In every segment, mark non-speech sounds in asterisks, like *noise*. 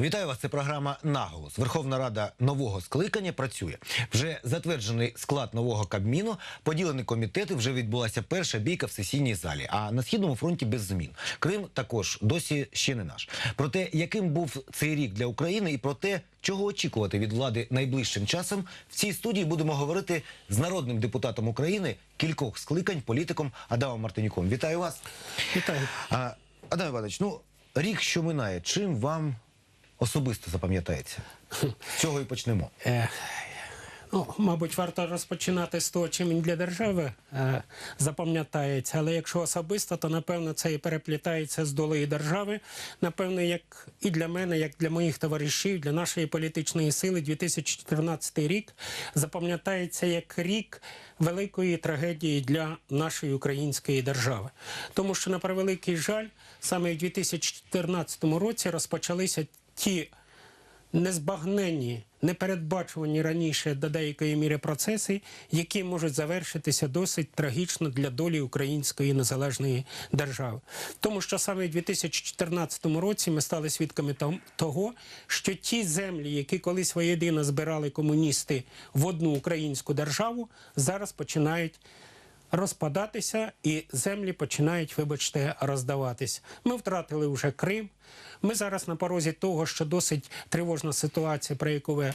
Вітаю вас. Це програма Наголос. Верховна Рада нового скликання працює. Вже затверджений склад нового кабміну, поділені комітети. Вже відбулася перша бійка в сесійній залі. А на східному фронті без змін. Крим також досі ще не наш. Про те, яким був цей рік для України, і про те, чого очікувати від влади найближчим часом, в цій студії будемо говорити з народним депутатом України кількох скликань, політиком Адамом Мартинюком. Вітаю вас. Вітаю. Адам Іванович, ну рік, що минає, чим вам особисто запам'ятається? З цього і почнемо. Е, ну, мабуть, варто розпочинати з того, чим він для держави е, запам'ятається. Але якщо особисто, то напевно це і переплітається з долею держави. Напевно, як і для мене, як для моїх товаришів, для нашої політичної сили, 2014 рік запам'ятається як рік великої трагедії для нашої української держави. Тому що, на превеликий жаль, саме в 2014 році розпочалися ті незбагненні, непередбачувані раніше до деякої міри процеси, які можуть завершитися досить трагічно для долі української незалежної держави. Тому що саме в 2014 році ми стали свідками того, що ті землі, які колись воєдино збирали комуністи в одну українську державу, зараз починають розпадатися і землі починають, вибачте, роздаватись. Ми втратили вже Крим. Ми зараз на порозі того, що досить тривожна ситуація, про яку ви.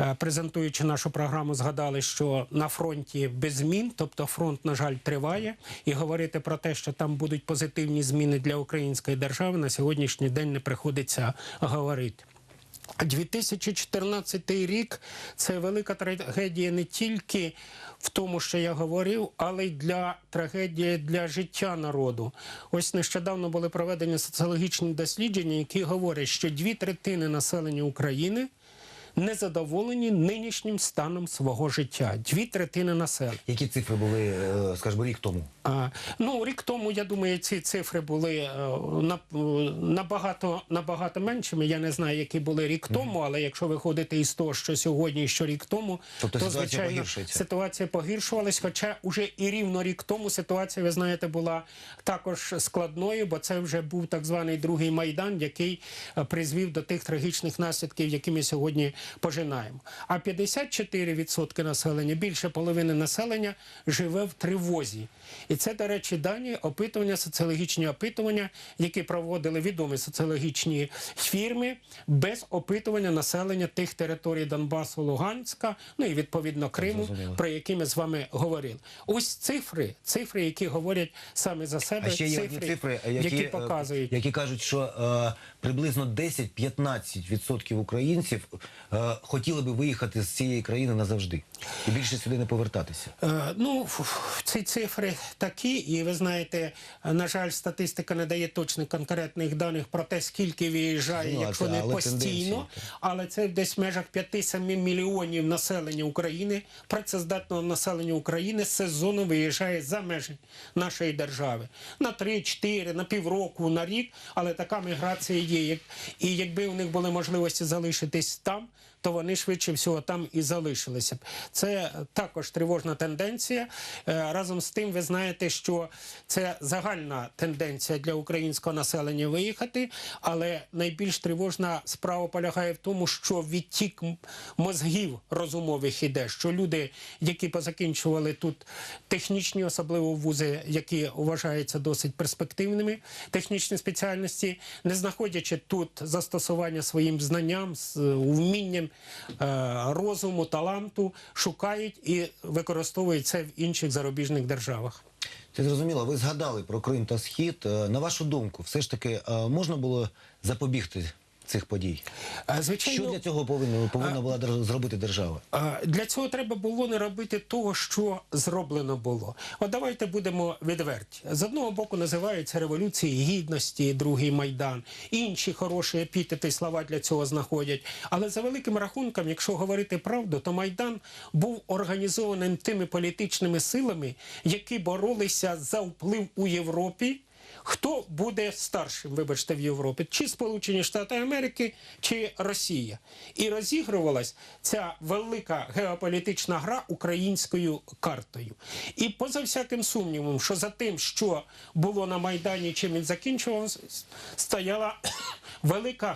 е, Презентуючи нашу програму, згадали, що на фронті без змін, тобто фронт, на жаль, триває, і говорити про те, що там будуть позитивні зміни для української держави, на сьогоднішній день не приходиться говорити. 2014 рік це велика трагедія не тільки в тому, що я говорив, але й для трагедії для життя народу. Ось нещодавно були проведені соціологічні дослідження, які говорять, що дві третини населення України незадоволені нинішнім станом свого життя. Дві третини населення. Які цифри були, е, скажімо, рік тому? А, ну, рік тому, я думаю, ці цифри були е, на, набагато, набагато меншими. Я не знаю, які були рік тому, але якщо виходити із того, що сьогодні що рік тому, Тобто то ситуація звичайно погіршується? ситуація погіршувалась. Хоча уже і рівно рік тому ситуація, ви знаєте, була також складною, бо це вже був так званий другий майдан, який е, призвів до тих трагічних наслідків, які ми сьогодні пожинаємо. А 54% населення, більше половини населення, живе в тривозі. І це, до речі, дані опитування, соціологічні опитування, які проводили відомі соціологічні фірми без опитування населення тих територій Донбасу, Луганська, ну і відповідно Криму, про які ми з вами говорили. Ось цифри, цифри, які говорять саме за себе, А ще є цифри, цифри, які, які е, показують. які кажуть, що е, приблизно 10-15% українців е, хотіли би виїхати з цієї країни назавжди і більше сюди не повертатися. Е, Ну, ці цифри такі, і ви знаєте, на жаль, статистика не дає точних конкретних даних про те, скільки виїжджає, Ну, якщо це- не але постійно, тенденції, але це десь в межах 5-7 мільйонів населення України, працездатного населення України сезонно виїжджає за межі нашої держави. На 3-4, на півроку, на рік, але така міграція є. І якби у них були можливості залишитись там, то вони швидше всього там і залишилися б. Це також тривожна тенденція. Е, Разом з тим, ви знаєте, що це загальна тенденція для українського населення виїхати, але найбільш тривожна справа полягає в тому, що відтік мозгів розумових іде, що люди, які позакінчували тут технічні, особливо вузи, які вважаються досить перспективними, технічні спеціальності, не знаходячи тут застосування своїм знанням, вмінням е, розуму, таланту, шукають і використовують це в інших зарубіжних державах. Це зрозуміло. Ви згадали про Крим та Схід. Е, На вашу думку, все ж таки е, можна було запобігти цих подій? Е, Звичайно, Що для цього повинна, повинна була дер- зробити держава? Е, Для цього треба було не робити того, що зроблено було. От давайте будемо відверті. З одного боку називаються революції гідності, другий майдан. Інші хороші епітети і слова для цього знаходять. Але за великим рахунком, якщо говорити правду, то майдан був організованим тими політичними силами, які боролися за вплив у Європі. Хто буде старшим, вибачте, в Європі, чи Сполучені Штати Америки, чи Росія. І розігрувалась ця велика геополітична гра українською картою. І поза всяким сумнівом, що за тим, що було на Майдані, чим він закінчувався, стояла *coughs* велика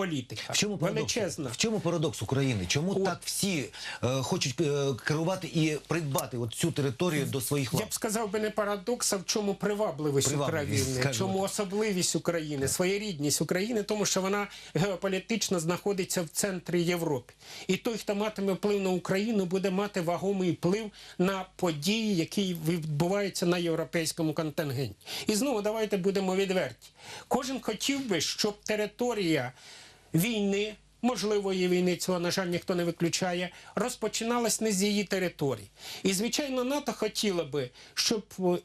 геополітика. В чому парадокс? величезна. В чому парадокс України? Чому От. так всі е, хочуть е, керувати і придбати от цю територію до своїх Я б сказав би не парадокс, а в чому привабливість Привабливість, України, скажімо чому особливість України, своєрідність України, тому що вона геополітично знаходиться в центрі Європи. І той, хто матиме вплив на Україну, буде мати вагомий вплив на події, які відбуваються на європейському контингенті. І знову давайте будемо відверті. Кожен хотів би, щоб територія війни. Можливої війни цього, на жаль, ніхто не виключає, розпочиналась не з її території. І, звичайно, НАТО хотіло би, щоб е,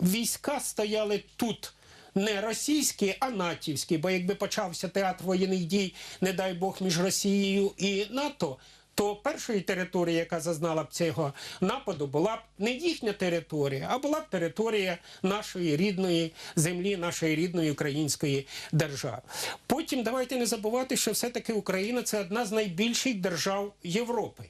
війська стояли тут. Не російські, а натівські, бо якби почався театр воєнних дій, не дай Бог, між Росією і НАТО, то першою територією, яка зазнала б цього нападу, була б не їхня територія, а була б територія нашої рідної землі, нашої рідної української держави. Потім давайте не забувати, що все-таки Україна це одна з найбільших держав Європи.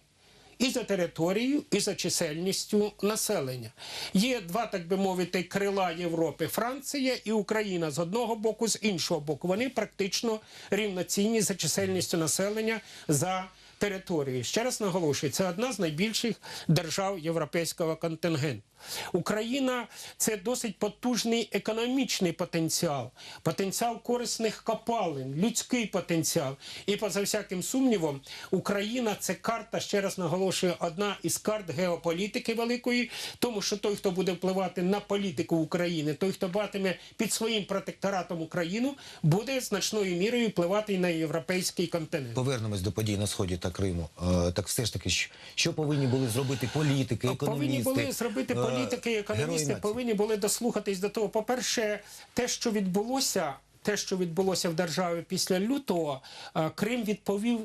І за територією, і за чисельністю населення. Є два, так би мовити, крила Європи Франція і Україна з одного боку, з іншого боку. Вони практично рівноцінні за чисельністю населення за територією. Ще раз наголошую, це одна з найбільших держав європейського контингенту. Україна це досить потужний економічний потенціал, потенціал корисних копалин, людський потенціал. І поза всяким сумнівом, Україна це карта, ще раз наголошую, одна із карт геополітики великої, тому що той, хто буде впливати на політику України, той, хто батиме під своїм протекторатом Україну, буде значною мірою впливати і на європейський континент. Повернемось до подій на сході та Криму. Е, так все ж таки, що, повинні були зробити політики, економісти? Повинні були зробити е, політики і економісти, повинні були дослухатись до того. По-перше, те, що відбулося, те, що відбулося в державі після лютого, е, Крим відповів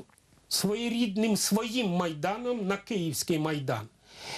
своєрідним своїм майданом на Київський майдан.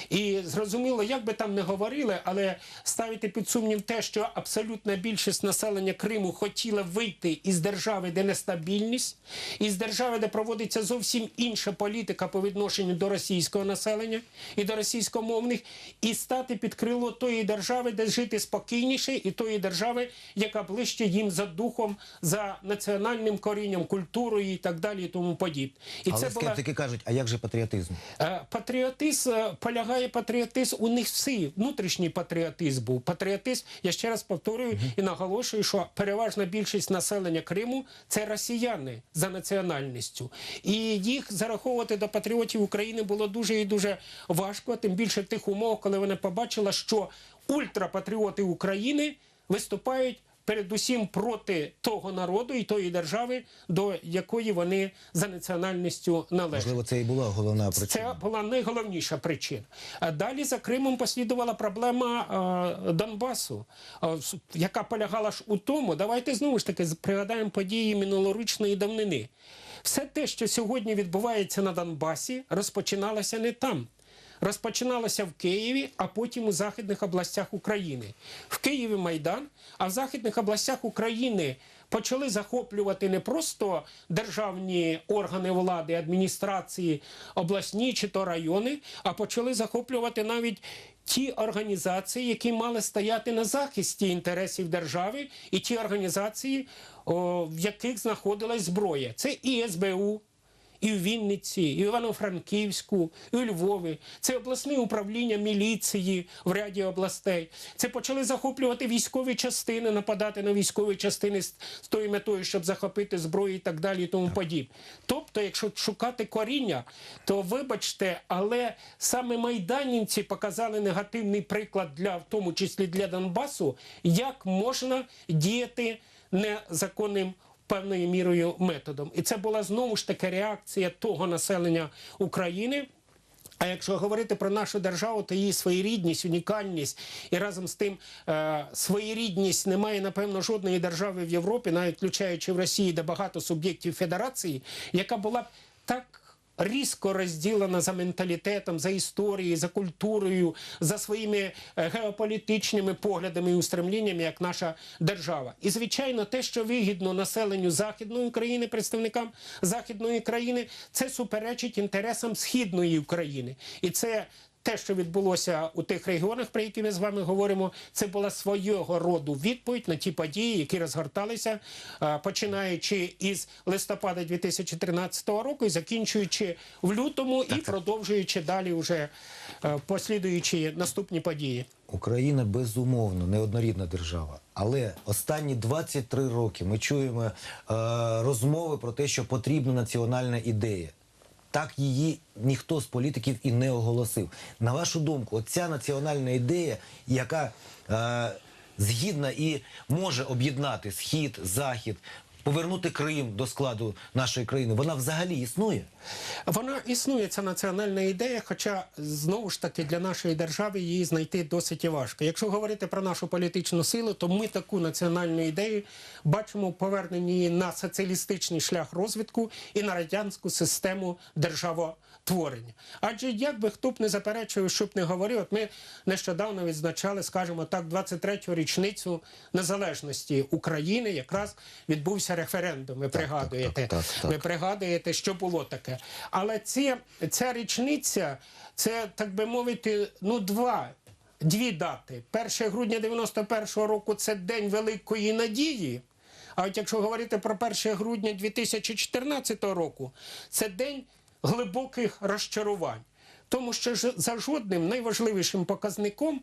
І зрозуміло, як би там не говорили, але ставити під сумнів те, що абсолютна більшість населення Криму хотіла вийти із держави, де нестабільність, із держави, де проводиться зовсім інша політика по відношенню до російського населення і до російськомовних, і стати під крило тої держави, де жити спокійніше, і тої держави, яка ближче їм за духом, за національним корінням, культурою і так далі, і тому подібне. І Але це була кажуть, а як же патріотизм? Е, Патріотизм е, полягає патріотизм у них всі. Внутрішній патріотизм був. Патріотизм, я ще раз повторюю і наголошую, що переважна більшість населення Криму це росіяни за національністю. І їх зараховувати до патріотів України було дуже і дуже важко, тим більше в тих умовах, коли вони побачили, що ультрапатріоти України виступають. Передусім проти того народу і тої держави, до якої вони за національністю належать. Можливо, це і була головна причина. Це була найголовніша причина. Далі за Кримом послідувала проблема е, Донбасу, е, яка полягала ж у тому, давайте знову ж таки пригадаємо події минулорічної давнини. Все те, що сьогодні відбувається на Донбасі, розпочиналося не там. Розпочиналося в Києві, а потім у західних областях України. В Києві Майдан, а в західних областях України почали захоплювати не просто державні органи влади, адміністрації, обласні чи то райони, а почали захоплювати навіть ті організації, які мали стояти на захисті інтересів держави, і ті організації, о, в яких знаходилась зброя. Це і СБУ, і в Вінниці, і в Івано-Франківську, і у Львові. Це обласне управління міліції в ряді областей. Це почали захоплювати військові частини, нападати на військові частини з, тою метою, щоб захопити зброю і так далі, і тому подібне. Тобто, якщо шукати коріння, то вибачте, але саме майданівці показали негативний приклад для, в тому числі для Донбасу, як можна діяти незаконним певною мірою методом. І це була знову ж таки реакція того населення України. А якщо говорити про нашу державу, то її своєрідність, унікальність і разом з тим е, своєрідність немає, напевно, жодної держави в Європі, навіть включаючи в Росії, де багато суб'єктів федерації, яка була б різко розділена за менталітетом, за історією, за культурою, за своїми е, геополітичними поглядами і устремліннями, як наша держава. І звичайно, те, що вигідно населенню західної України, представникам західної країни, це суперечить інтересам східної України, і це. Те, що відбулося у тих регіонах, про які ми з вами говоримо, це була свого роду відповідь на ті події, які розгорталися, е, починаючи із листопада 2013 року і закінчуючи в лютому і продовжуючи далі вже е, послідуючи наступні події. Україна безумовно неоднорідна держава, але останні 23 роки ми чуємо е, розмови про те, що потрібна національна ідея. Так її ніхто з політиків і не оголосив. На вашу думку, оця національна ідея, яка е, згідна і може об'єднати схід, захід, повернути Крим до складу нашої країни, вона взагалі існує. Вона існує ця національна ідея, хоча знову ж таки для нашої держави її знайти досить важко. Якщо говорити про нашу політичну силу, то ми таку національну ідею бачимо в на соціалістичний шлях розвитку і на радянську систему державотворення. Адже як би хто б не заперечував, що б не говорив, от ми нещодавно відзначали, скажімо так, 23-ю річницю незалежності України. Якраз відбувся референдум. Ви пригадуєте, так, так. ви пригадуєте, що було таке. Але ці, ця річниця, це, так би мовити, ну, два. Дві дати. 1 грудня 91-го року це День Великої Надії. А от якщо говорити про 1 грудня 2014 року, це день глибоких розчарувань. Тому що за жодним найважливішим показником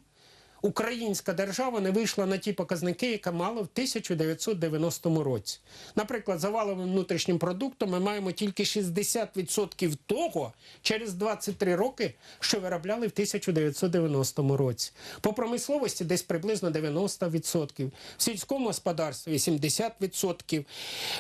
українська держава не вийшла на ті показники, які мала в 1990 році. Наприклад, за валовим внутрішнім продуктом ми маємо тільки 60% того через 23 роки, що виробляли в 1990 році. По промисловості десь приблизно 90%, в сільському господарстві 80%.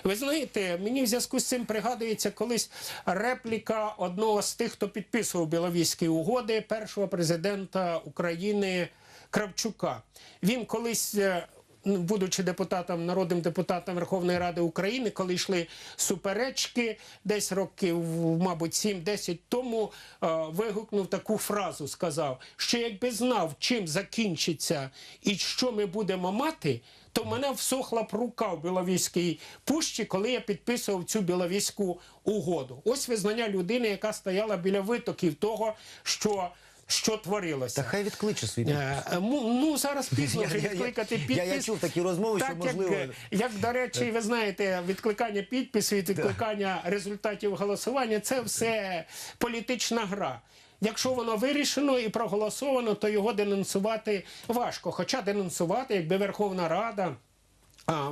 Ви знаєте, мені в зв'язку з цим пригадується колись репліка одного з тих, хто підписував Біловізькі угоди, першого президента України Кравчука. Він колись. е, ну, Будучи депутатом, народним депутатом Верховної Ради України, коли йшли суперечки, десь років, мабуть, 7-10 тому е, вигукнув таку фразу, сказав, що якби знав, чим закінчиться і що ми будемо мати, то мене всохла б рука в Біловізькій пущі, коли я підписував цю Біловізьку угоду. Ось визнання людини, яка стояла біля витоків того, що, що творилося. Та хай відкличе свій підпис. Е, е, му- Ну зараз *laughs* пізно Я- вже я- я- відкликати я- підпис. я чув такі розмови, що, можливо- Як, е, як, до речі, ви знаєте, відкликання підпису від відкликання результатів голосування це все політична гра. Якщо воно вирішено і проголосовано, то його денонсувати важко. Хоча денонсувати, якби Верховна Рада.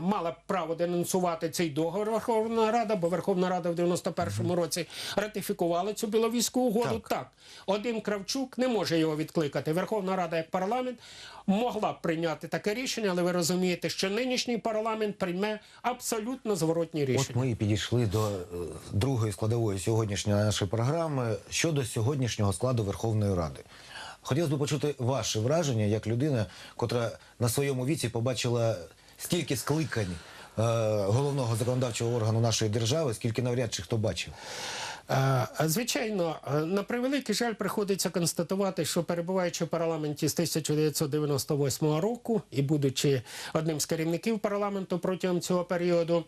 Мала б право денонсувати цей договор Верховна Рада, бо Верховна Рада в 91-му році ратифікувала цю біловізьку угоду. Так. один Кравчук не може його відкликати. Верховна Рада як парламент могла б прийняти таке рішення, але ви розумієте, що нинішній парламент прийме абсолютно зворотні рішення. От ми і підійшли до е, другої складової сьогоднішньої нашої програми щодо сьогоднішнього складу Верховної Ради. Хотілося б почути ваше враження як людина, котра на своєму віці побачила стільки скликань е, головного законодавчого органу нашої держави, скільки навряд чи хто бачив. Е, Звичайно, е, на превеликий жаль, приходиться констатувати, що перебуваючи в парламенті з 1998 року і будучи одним з керівників парламенту протягом цього періоду.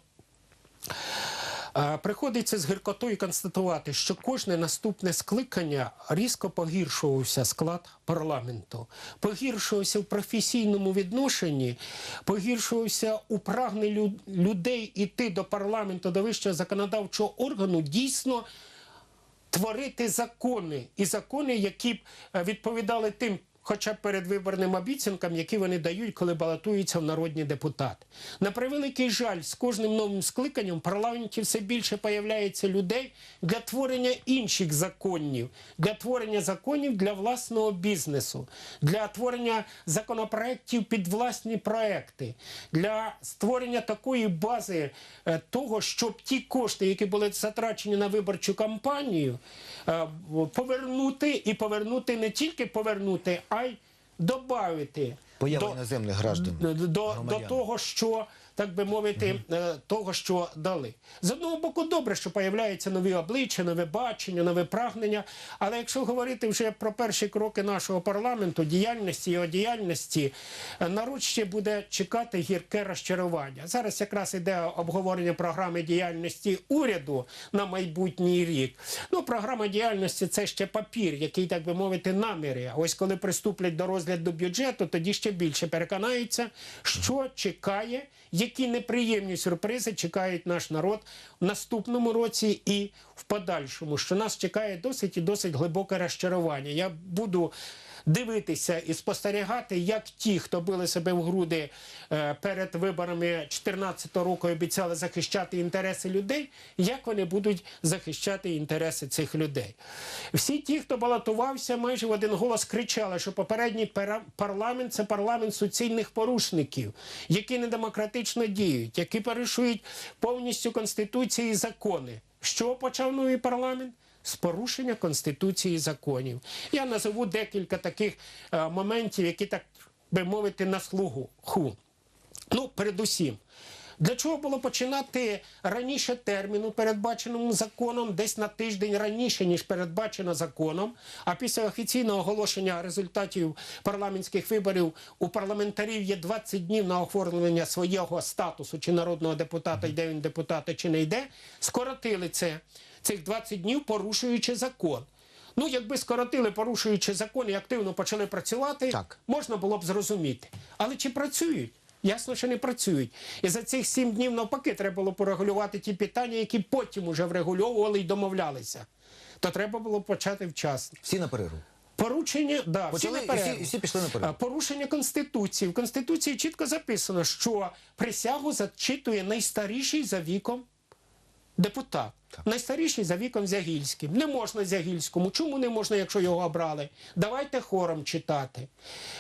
Приходиться з гіркотою констатувати, що кожне наступне скликання різко погіршувався склад парламенту, погіршувався в професійному відношенні, погіршувався у прагненні людей іти до парламенту, до вищого законодавчого органу дійсно творити закони і закони, які б е, відповідали тим. Хоча б передвиборним обіцянкам, які вони дають, коли балотуються в народні депутати. На превеликий жаль, з кожним новим скликанням в парламенті все більше появляється людей для творення інших законів, для творення законів для власного бізнесу, для творення законопроєктів під власні проекти, для створення такої бази е, того, щоб ті кошти, які були затрачені на виборчу кампанію, е, повернути і повернути не тільки повернути, а й додати Поява іноземних граждан. до, до, до того, що так би мовити, е, того, що дали. З одного боку, добре, що появляються нові обличчя, нове бачення, нове прагнення. Але якщо говорити вже про перші кроки нашого парламенту, діяльності його діяльності, е, народ ще буде чекати гірке розчарування. Зараз якраз іде обговорення програми діяльності уряду на майбутній рік. Ну, програма діяльності це ще папір, який, так би мовити, наміри. Ось коли приступлять до розгляду бюджету, тоді ще більше переконаються, що чекає, які неприємні сюрпризи чекають наш народ в наступному році і в подальшому. Що нас чекає досить і досить глибоке розчарування. Я буду дивитися і спостерігати, як ті, хто били себе в груди е, перед виборами 2014 року, обіцяли захищати інтереси людей, як вони будуть захищати інтереси цих людей. Всі ті, хто балотувався, майже в один голос кричали, що попередній парламент це парламент суцільних порушників, які недемократично діють, які порушують повністю конституції і закони. Що почав новий парламент? З порушення конституції і законів. Я назову декілька таких е, моментів, які так би мовити на слугу. Ху. Ну, передусім, для чого було починати раніше терміну, передбаченому законом, десь на тиждень раніше, ніж передбачено законом. А після офіційного оголошення результатів парламентських виборів у парламентарів є 20 днів на оформлення свого статусу чи народного депутата, йде він депутата, чи не йде. Скоротили це цих 20 днів, порушуючи закон. Ну, якби скоротили, порушуючи закон і активно почали працювати, Так. можна було б зрозуміти. Але чи працюють? Ясно, що не працюють. І за цих сім днів навпаки треба було порегулювати ті питання, які потім уже врегульовували і домовлялися. То треба було почати вчасно. Всі на перерву. Порушення, да, Почали всі, всі- всі пішли на перерву. Порушення Конституції. В Конституції чітко записано, що присягу зачитує найстаріший за віком депутат. Найстаріший за віком Зягільським. Не можна Зягільському. Чому не можна, якщо його обрали? Давайте хором читати.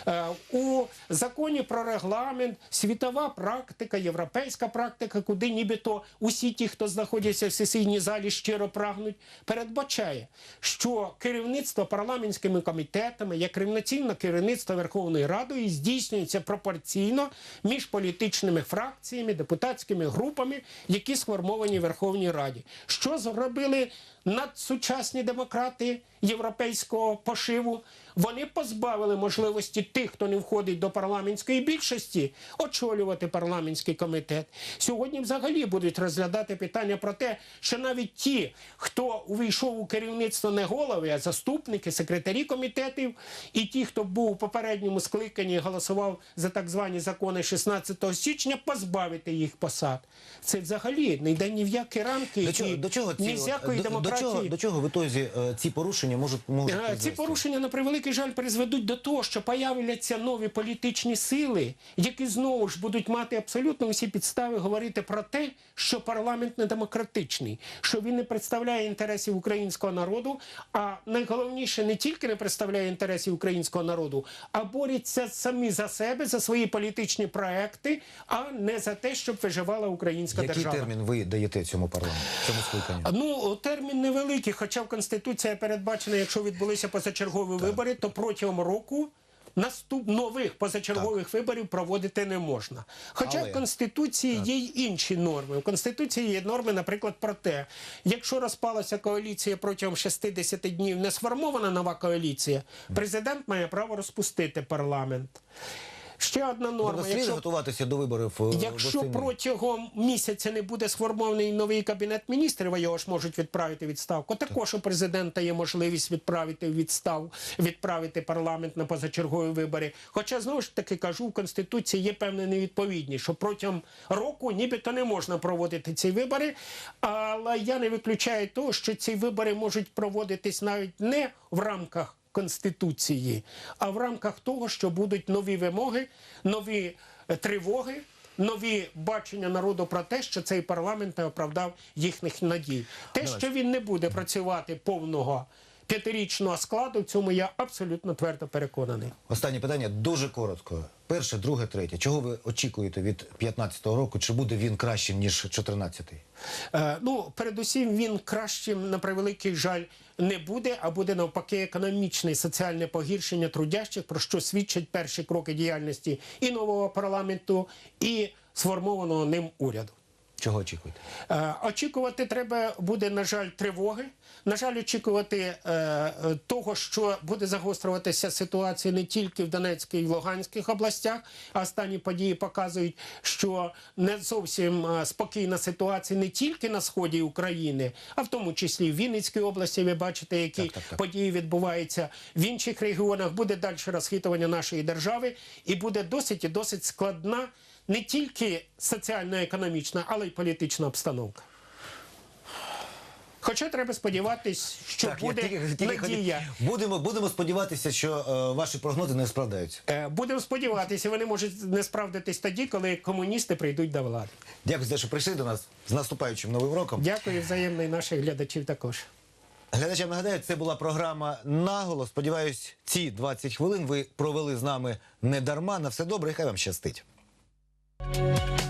Е, у законі про регламент світова практика, європейська практика, куди нібито усі ті, хто знаходяться в сесійній залі, щиро прагнуть, передбачає, що керівництво парламентськими комітетами, як рівноцінне керівництво Верховної Ради здійснюється пропорційно між політичними фракціями, депутатськими групами, які сформовані в Верховній Раді. Що зробили надсучасні демократи європейського пошиву? Вони позбавили можливості тих, хто не входить до парламентської більшості, очолювати парламентський комітет. Сьогодні взагалі будуть розглядати питання про те, що навіть ті, хто увійшов у керівництво не голови, а заступники, секретарі комітетів, і ті, хто був у попередньому скликанні і голосував за так звані закони 16 січня, позбавити їх посад. Це взагалі не йде ні в які рамки, До чого, і до чого ці ні от, всякої до, до чого, до чого в ітозі е, ці порушення можуть можуть Ці порушення на превеликий жаль призведуть до того, що появляться нові політичні сили, які знову ж будуть мати абсолютно усі підстави говорити про те, що парламент не демократичний, що він не представляє інтересів українського народу. А найголовніше не тільки не представляє інтересів українського народу, а борються самі за себе, за свої політичні проекти, а не за те, щоб виживала українська Який держава. термін ви даєте цьому парламенту, цьому скликанню? Ну, термін невеликий, хоча в Конституції передбачено, якщо відбулися позачергові вибори, то протягом року наступ нових позачергових виборів проводити не можна. Хоча Але- в Конституції є й інші норми. В Конституції є норми, наприклад, про те, якщо розпалася коаліція протягом 60 днів, не сформована нова коаліція, президент має право розпустити парламент. Ще одна норма. Тобто слід Якщо готуватися до виборів е, Якщо протягом місяця не буде сформований новий кабінет міністрів, а його ж можуть відправити відставку. Також у президента є можливість відправити відстав, відправити парламент на позачергові вибори. Хоча знову ж таки кажу, в конституції є певна невідповідність, що протягом року нібито не можна проводити ці вибори. Але я не виключаю того, що ці вибори можуть проводитись навіть не в рамках. Конституції, а в рамках того, що будуть нові вимоги, нові е, тривоги, нові бачення народу про те, що цей парламент не оправдав їхніх надій. Те, що він не буде працювати повного п'ятирічного складу, в цьому я абсолютно твердо переконаний. Останнє питання дуже коротко. Перше, друге, третє. Чого ви очікуєте від 15-го року? Чи буде він кращим ніж 14-й? Е, ну, передусім, він кращим, на превеликий жаль, не буде, а буде навпаки економічне і соціальне погіршення трудящих, про що свідчать перші кроки діяльності і нового парламенту, і сформованого ним уряду. Чого очікуєте? Очікувати треба буде, на жаль, тривоги. На жаль, очікувати е, того, що буде загострюватися ситуація не тільки в Донецькій і Луганських областях. А останні події показують, що не зовсім е, спокійна ситуація не тільки на сході України, а в тому числі в Вінницькій області. Ви бачите, які Так, так, так. події відбуваються в інших регіонах. Буде далі розхитування нашої держави, і буде досить і досить складна не тільки соціально-економічна, але й політична обстановка. Хоча треба сподіватись, що я буде тільки- тільки хотів- надія. Будемо, будемо сподіватися, що е, ваші прогнози не справдаються. Е, Будемо сподіватися, вони можуть не справдитись тоді, коли комуністи прийдуть до влади. Дякую за те, що прийшли до нас з наступаючим новим роком. Дякую взаємно і наших глядачів також. Глядачам нагадаю, це була програма Наголос. Сподіваюсь, ці 20 хвилин ви провели з нами не дарма. На все добре, і хай вам щастить. Thank you